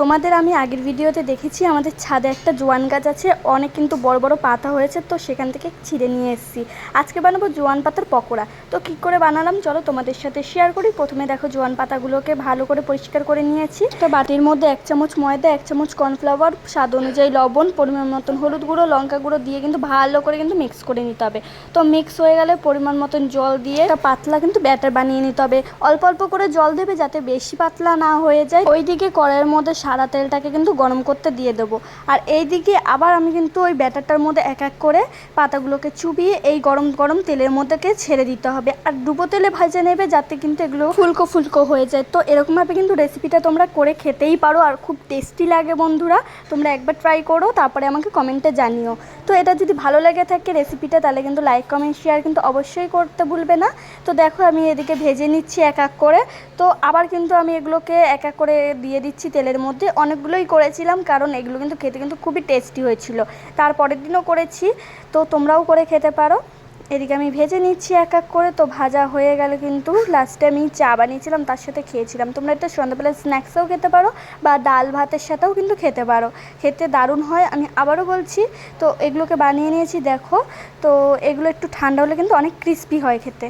তোমাদের আমি আগের ভিডিওতে দেখেছি, আমাদের ছাদে একটা জোয়ান গাছ আছে, অনেক কিন্তু বড় বড় পাতা হয়েছে, তো সেখান থেকে ছিঁড়ে নিয়ে এসেছি। আজকে বানাবো জোয়ান পাতার পকোড়া। তো কী করে বানালাম? চলো তোমাদের সাথে শেয়ার করি। প্রথমে দেখো জোয়ান পাতাগুলোকে ভালো করে পরিষ্কার করে নিয়েছি। তো বাটির মধ্যে এক চামচ ময়দা, এক চামচ কর্নফ্লাওয়ার স্বাদ অনুযায়ী লবণ, পরিমাণ মতন হলুদ গুঁড়ো, লঙ্কা গুঁড়ো দিয়ে কিন্তু ভালো করে কিন্তু মিক্স করে নিতে হবে। তো মিক্স হয়ে গেলে পরিমাণ মতন জল দিয়ে একটা পাতলা কিন্তু ব্যাটার বানিয়ে নিতে হবে। অল্প অল্প করে জল দেবে যাতে বেশি পাতলা না হয়ে যায়। ওইদিকে কড়াইয়ের মধ্যে সাদা তেলটাকে কিন্তু গরম করতে দিয়ে দেবো। আর এই দিকে আবার আমি কিন্তু ওই ব্যাটারটার মধ্যে এক এক করে পাতাগুলোকে চুবিয়ে এই গরম গরম তেলের মধ্যেকে ছেড়ে দিতে হবে। আর ডুবো তেলে ভাজে নেবে যাতে কিন্তু এগুলো ফুলকো ফুলকো হয়ে যায়। তো এরকমভাবে কিন্তু রেসিপিটা তোমরা করে খেতেই পারো আর খুব টেস্টি লাগে বন্ধুরা। তোমরা একবার ট্রাই করো, তারপরে আমাকে কমেন্টে জানিও। তো এটা যদি ভালো লেগে থাকে রেসিপিটা তাহলে কিন্তু লাইক কমেন্ট শেয়ার কিন্তু অবশ্যই করতে ভুলবে না। তো দেখো আমি এদিকে ভেজে নিচ্ছি এক এক করে। তো আবার কিন্তু আমি এগুলোকে এক এক করে দিয়ে দিচ্ছি তেলের মধ্যে অনেকগুলোই করেছিলাম, কারণ এগুলো কিন্তু খেতে কিন্তু খুবই টেস্টি হয়েছিল। তারপরের দিনও করেছি, তো তোমরাও করে খেতে পারো। এদিকে আমি ভেজে নিচ্ছি এক এক করে, তো ভাজা হয়ে গেলে কিন্তু লাস্টে আমি চা বানিয়েছিলাম, তার সাথে খেয়েছিলাম। তোমরা এটা সন্ধ্যাবেলা স্ন্যাক্সেও খেতে পারো, বা ডাল ভাতের সাথেও কিন্তু খেতে পারো। খেতে দারুণ হয়, আমি আবারও বলছি, তো এগুলোকে বানিয়ে নিয়েছি, দেখো। তো এগুলো একটু ঠান্ডা হলে কিন্তু অনেক ক্রিস্পি হয় খেতে।